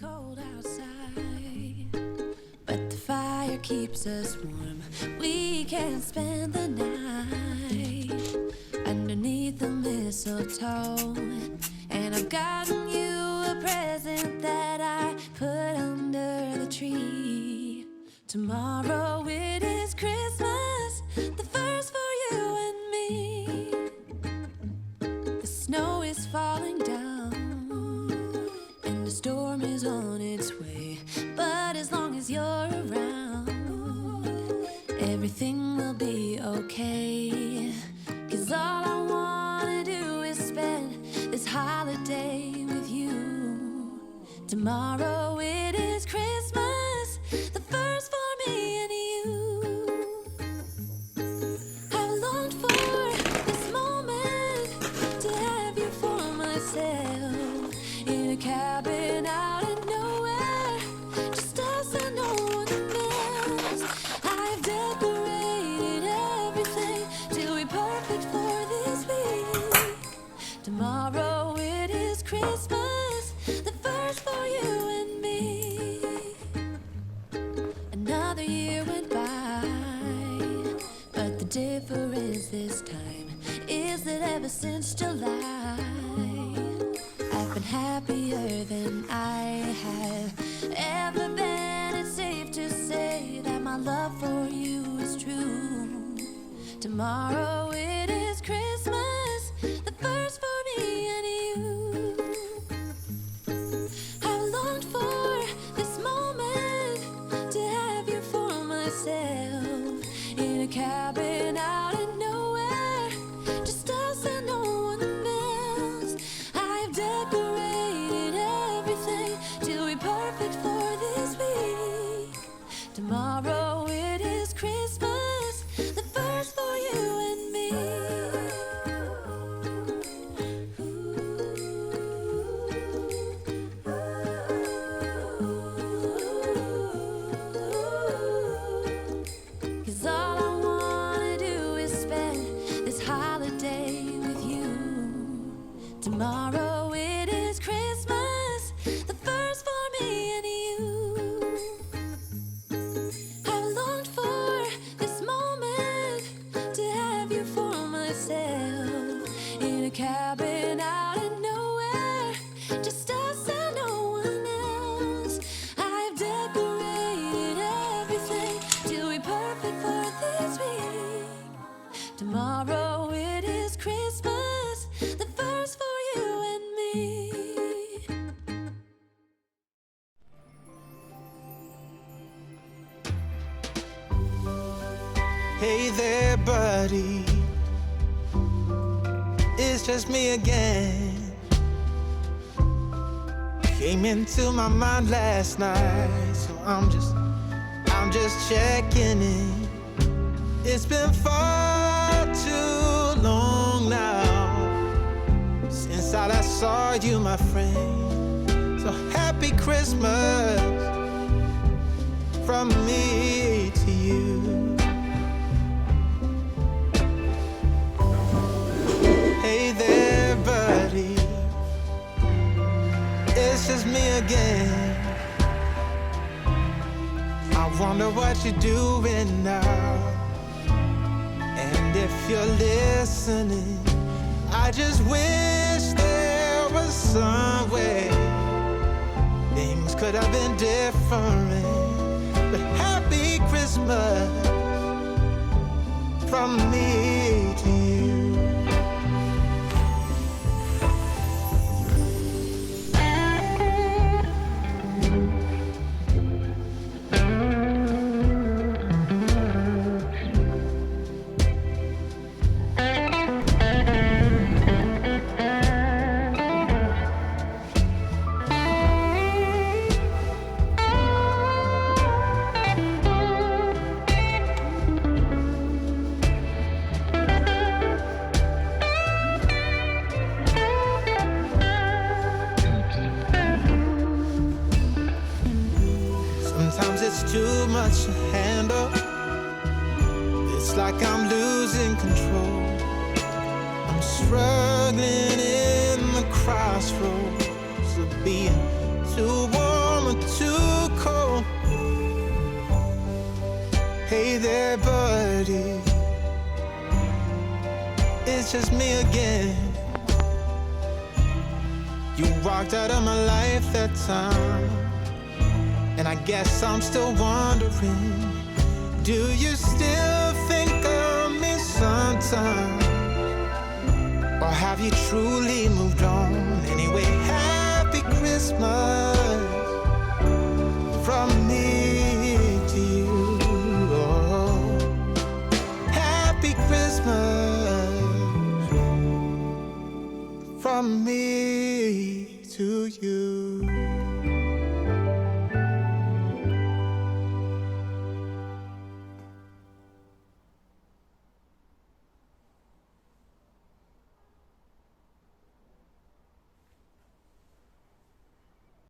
cold outside, but the fire keeps us warm. We can spend the night underneath the mistletoe. And I've gotten you a present that I put under the tree. Tomorrow it is Christmas, everything will be okay. Cause all I wanna do is spend this holiday with you. Tomorrow it is Christmas, Another year went by, but the difference this time is that ever since July, I've been happier than I have ever been. It's safe to say that my love for you is true. Tomorrow it is Tomorrow it is Christmas, the first for you and me. Cause all I wanna do is spend this holiday with you. Tomorrow Hey there, buddy. It's just me again. Came into my mind last night, so I'm just, I'm just checking in. It's been far too long now since I last saw you, my friend. So happy Christmas from me to you. Again. I wonder what you're doing now. And if you're listening, I just wish there was some way things could have been different. But happy Christmas from me to you. much to handle. It's like I'm losing control. I'm struggling in the crossroads of being too warm or too cold. Hey there, buddy. It's just me again. You walked out of my life that time and I guess I'm still wondering Do you still think of me sometimes? Or have you truly moved